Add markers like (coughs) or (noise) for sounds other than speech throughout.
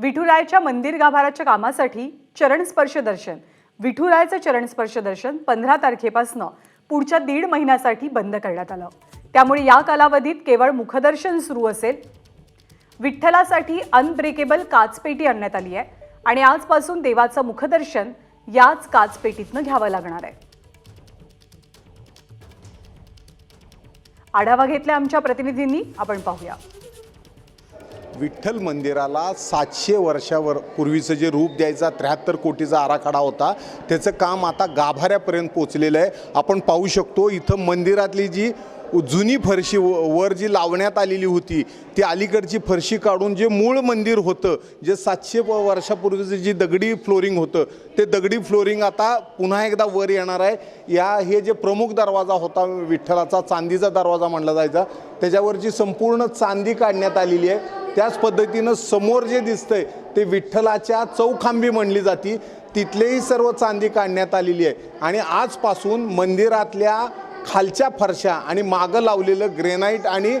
विठुरायाच्या मंदिर गाभाराच्या कामासाठी चरणस्पर्श दर्शन. विठुरायाचं चरणस्पर्श दर्शन पंधरा तारखेपासून पुढच्या दीड महिन्यासाठी बंद करण्यात आलं. त्यामुळे या कालावधीत केवळ मुखदर्शन सुरू असेल. विठ्ठलासाठी अनब्रेकेबल काचपेटी आणण्यात आली आहे आणि आजपासून देवाचं मुखदर्शन याच काचपेटीतनं घ्यावं लागणार आहे. आढावा घेतला आमच्या प्रतिनिधींनी. आपण पाहूया. विठ्ठल मंदिराला सातशे वर्षावर पूर्वीचं जे रूप द्यायचा त्र्याहत्तर कोटीचा आराखडा होता त्याचं काम आता गाभाऱ्यापर्यंत पोचलेलं आहे. आपण पाहू शकतो इथं मंदिरातली जी जुनी फरशी व- वर जी लावण्यात आलेली होती ती अलीकडची फरशी काढून जे मूळ मंदिर होतं जे सातशे वर्षापूर्वीचं जी दगडी फ्लोरिंग होतं ते दगडी फ्लोरिंग आता पुन्हा एकदा वर येणार आहे. या हे जे प्रमुख दरवाजा होता विठ्ठलाचा चांदीचा दरवाजा म्हणला जायचा त्याच्यावरची संपूर्ण चांदी काढण्यात आलेली आहे. त्याच पद्धतीनं समोर जे दिसतंय ते विठ्ठलाच्या चौखांबी म्हणली जाती. तिथलेही सर्व चांदी काढण्यात आलेली आहे. आणि आजपासून मंदिरातल्या खालच्या फरशा आणि मागं लावलेलं ग्रेनाईट आणि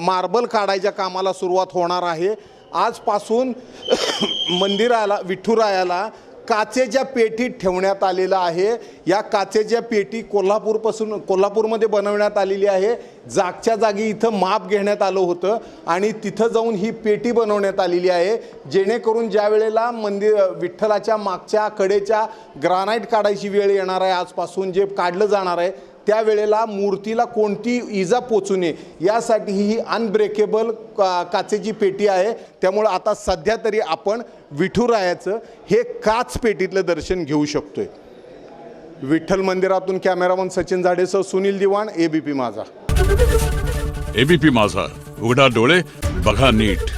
मार्बल काढायच्या कामाला सुरुवात होणार आहे. आजपासून (coughs) मंदिराला विठुरायाला काचेच्या पेटीत ठेवण्यात आलेलं आहे. या काचेच्या पेटी कोल्हापूरपासून कोल्हापूरमध्ये बनवण्यात आलेली आहे. जागच्या जागी इथं माप घेण्यात आलं होतं आणि तिथं जाऊन ही पेटी बनवण्यात आलेली आहे. जेणेकरून ज्या वेळेला मंदिर विठ्ठलाच्या मागच्या कडेच्या ग्रानाईट काढायची वेळ येणार आहे आजपासून जे काढलं जाणार आहे त्यावेळेला मूर्तीला कोणती इजा पोचू नये यासाठी ही अनब्रेकेबल का काचेची पेटी आहे. त्यामुळं आता सध्या तरी आपण विठुरायाचं हे काच पेटीतलं दर्शन घेऊ शकतो आहे विठ्ठल मंदिरातून कॅमेरामन सचिन झाडेसह सुनील दिवाण एबीपी माझा. एबीपी माझा. उघडा डोळे बघा नीट.